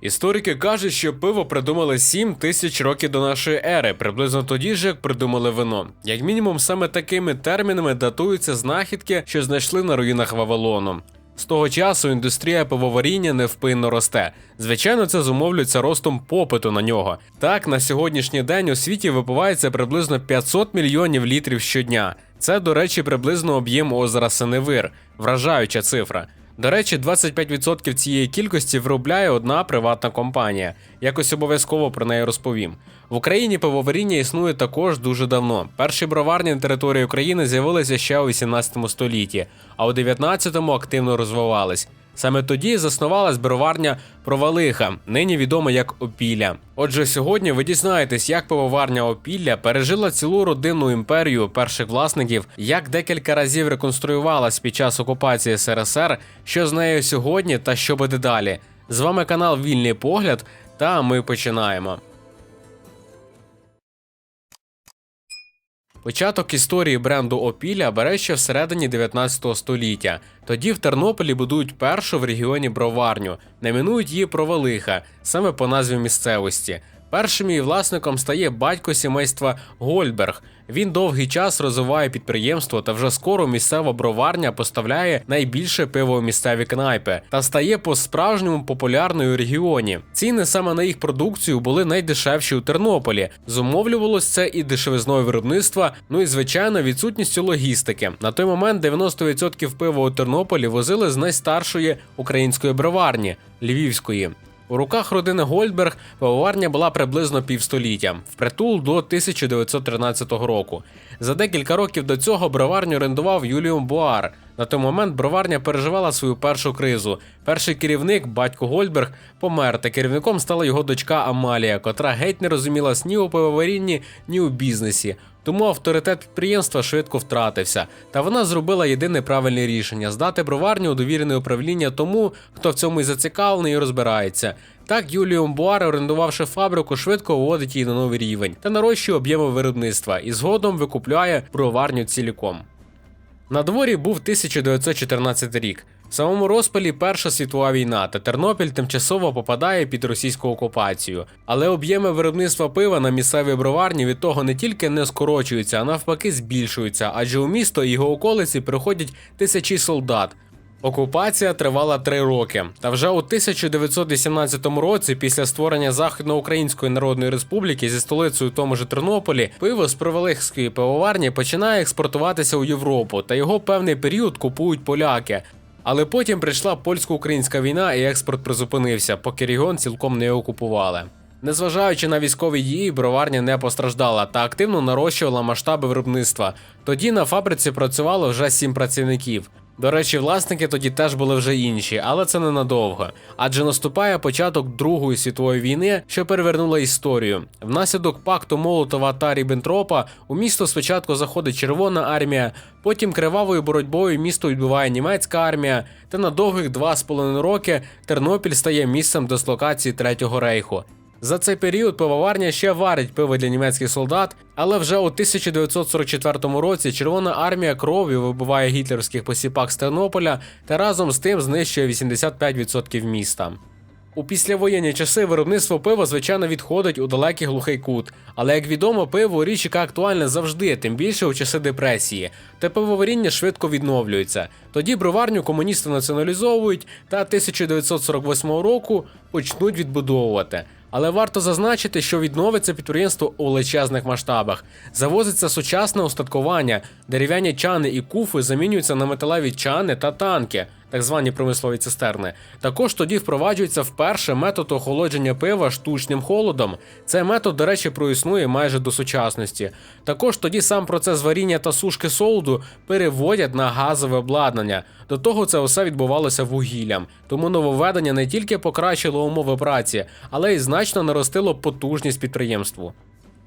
Історики кажуть, що пиво придумали 7 тисяч років до нашої ери, приблизно тоді ж, як придумали вино. Як мінімум, саме такими термінами датуються знахідки, що знайшли на руїнах Вавилону. З того часу індустрія пивоваріння невпинно росте. Звичайно, це зумовлюється ростом попиту на нього. Так, на сьогоднішній день у світі випивається приблизно 500 мільйонів літрів щодня. Це, до речі, приблизно об'єм озера Синевир, вражаюча цифра. До речі, 25% цієї кількості виробляє одна приватна компанія. Якось обов'язково про неї розповім. В Україні пивоваріння існує також дуже давно. Перші броварні на території України з'явилися ще у 18 столітті, а у 19-му активно розвивались. Саме тоді заснувалась броварня Провалиха, нині відома як Опілля. Отже, сьогодні ви дізнаєтесь, як пивоварня Опілля пережила цілу родинну імперію перших власників, як декілька разів реконструювалась під час окупації СРСР, що з нею сьогодні та що буде далі. З вами канал Вільний Погляд, та ми починаємо. Початок історії бренду Опіля бере ще всередині 19 століття. Тоді в Тернополі будують першу в регіоні броварню, намінують її Провалиха, саме по назві місцевості. Першим її власником стає батько сімейства Гольберг. Він довгий час розвиває підприємство, та вже скоро місцева броварня поставляє найбільше пиво у місцеві кнайпи та стає по-справжньому популярною у регіоні. Ціни саме на їх продукцію були найдешевші у Тернополі. Зумовлювалось це і дешевизною виробництва, ну і звичайно відсутністю логістики. На той момент 90% пива у Тернополі возили з найстаршої української броварні Львівської. У руках родини Гольдберг пивоварня була приблизно півстоліття, впритул до 1913 року. За декілька років до цього броварню орендував Юліум Буар. На той момент броварня переживала свою першу кризу. Перший керівник, батько Гольдберг, помер, та керівником стала його дочка Амалія, котра геть не розумілась ні у пивоварінні, ні у бізнесі. Тому авторитет підприємства швидко втратився, та вона зробила єдине правильне рішення здати броварню у довірене управління тому, хто в цьому і зацікавлений і розбирається. Так Юліум Буар, орендувавши фабрику, швидко вводить її на новий рівень та нарощує об'єми виробництва і згодом викупляє броварню ціліком. На дворі був 1914 рік. В самому розпалі Перша світова війна, та Тернопіль тимчасово попадає під російську окупацію. Але об'єми виробництва пива на місцевій броварні від того не тільки не скорочуються, а навпаки збільшуються, адже у місто і його околиці приходять тисячі солдат. Окупація тривала три роки. Та вже у 1918 році, після створення Західноукраїнської Народної Республіки зі столицею тому ж Тернополі, пиво з Провалихської пивоварні починає експортуватися у Європу, та його певний період купують поляки. Але потім прийшла польсько-українська війна, і експорт призупинився, поки регіон цілком не окупували. Незважаючи на військові дії, броварня не постраждала та активно нарощувала масштаби виробництва. Тоді на фабриці працювало вже сім працівників. До речі, власники тоді теж були вже інші, але це ненадовго. Адже наступає початок Другої світової війни, що перевернула історію. Внаслідок пакту Молотова та Ріббентропа у місто спочатку заходить Червона армія, потім кривавою боротьбою місто відбиває німецька армія, та на довгих два з половиною роки Тернопіль стає місцем дислокації Третього рейху. За цей період пивоварня ще варить пиво для німецьких солдат, але вже у 1944 році Червона армія кров'ю вибиває гітлерських посіпак з Тернополя та разом з тим знищує 85% міста. У післявоєнні часи виробництво пива, звичайно, відходить у далекий глухий кут. Але як відомо, пиво річ, яка актуальна завжди, тим більше у часи депресії. Та пивоваріння швидко відновлюється. Тоді броварню комуністи націоналізовують та 1948 року почнуть відбудовувати. Але варто зазначити, що відновиться підприємство у величезних масштабах. Завозиться сучасне устаткування, дерев'яні чани і куфи замінюються на металеві чани та танки, так звані промислові цистерни. Також тоді впроваджується вперше метод охолодження пива штучним холодом. Цей метод, до речі, проіснує майже до сучасності. Також тоді сам процес варіння та сушки солоду переводять на газове обладнання. До того це все відбувалося вугіллям. Тому нововведення не тільки покращило умови праці, але й значно наростило потужність підприємству.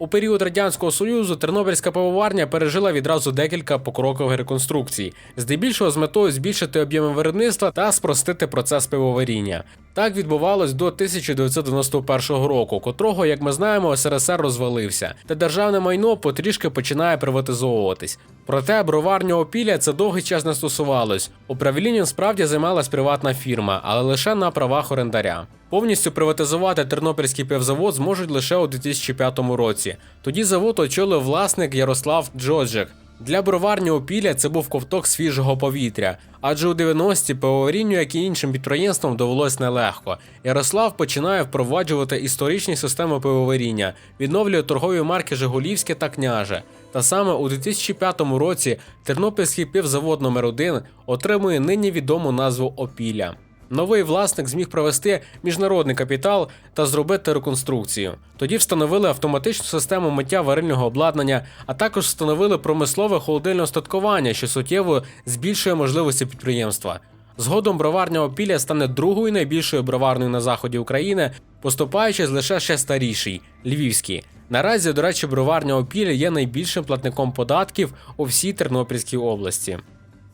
У період радянського союзу Тернопільська пивоварня пережила відразу декілька покрокових реконструкцій, здебільшого з метою збільшити об'єми виробництва та спростити процес пивоваріння. Так відбувалось до 1991 року, котрого, як ми знаємо, СРСР розвалився, та державне майно потрішки починає приватизовуватись. Проте броварня опілля це довгий час не стосувалось. Управлінням справді займалась приватна фірма, але лише на правах орендаря. Повністю приватизувати тернопільський пивзавод зможуть лише у 2005 році. Тоді завод очолив власник Ярослав Джоджик. Для броварні опілля це був ковток свіжого повітря, адже у 90-ті пивоварінню, як і іншим підприємствам, довелось нелегко. Ярослав починає впроваджувати історичні системи пивоваріння, відновлює торгові марки Жигулівське та Княже. Та саме у 2005 році Тернопільський пивзавод номер 1 отримує нині відому назву Опілля. Новий власник зміг провести міжнародний капітал та зробити реконструкцію. Тоді встановили автоматичну систему миття варильного обладнання, а також встановили промислове холодильне остаткування, що суттєво збільшує можливості підприємства. Згодом броварня Опілля стане другою найбільшою броварною на заході України, поступаючи з лише ще старіший Львівський. Наразі, до речі, броварня Опілля є найбільшим платником податків у всій Тернопільській області.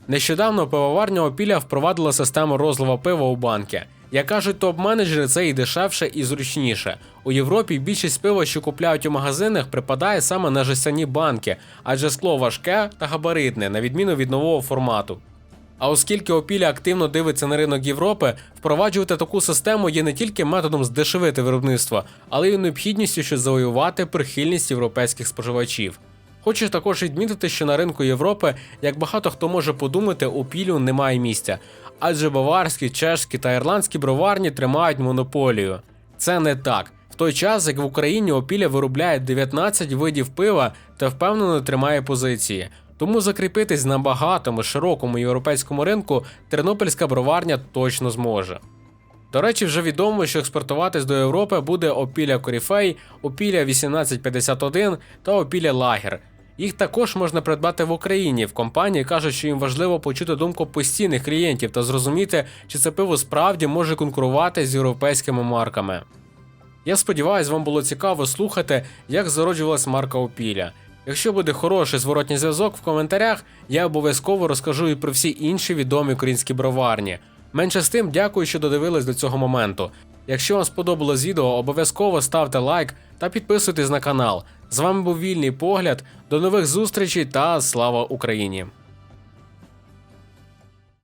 Нещодавно пивоварня Опілля впровадила систему розлива пива у банки. Як кажуть топ-менеджери, це і дешевше, і зручніше. У Європі більшість пива, що купляють у магазинах, припадає саме на жестяні банки, адже скло важке та габаритне, на відміну від нового формату. А оскільки Опілля активно дивиться на ринок Європи, впроваджувати таку систему є не тільки методом здешевити виробництво, але й необхідністю, щоб завоювати прихильність європейських споживачів. Хочу також відмітити, що на ринку Європи, як багато хто може подумати, у пілю немає місця, адже баварські, чешські та ірландські броварні тримають монополію. Це не так. В той час, як в Україні опілля виробляє 19 видів пива та впевнено тримає позиції. Тому закріпитись на багатому широкому європейському ринку тернопільська броварня точно зможе. До речі, вже відомо, що експортуватись до Європи буде опілля Коріфей, опілля 1851 та опілля Лагер. Їх також можна придбати в Україні. В компанії кажуть, що їм важливо почути думку постійних клієнтів та зрозуміти, чи це пиво справді може конкурувати з європейськими марками. Я сподіваюся, вам було цікаво слухати, як зароджувалась марка Опіля. Якщо буде хороший зворотній зв'язок в коментарях, я обов'язково розкажу і про всі інші відомі українські броварні. Менше з тим, дякую, що додивились до цього моменту. Якщо вам сподобалось відео, обов'язково ставте лайк та підписуйтесь на канал. З вами був вільний погляд. До нових зустрічей та слава Україні!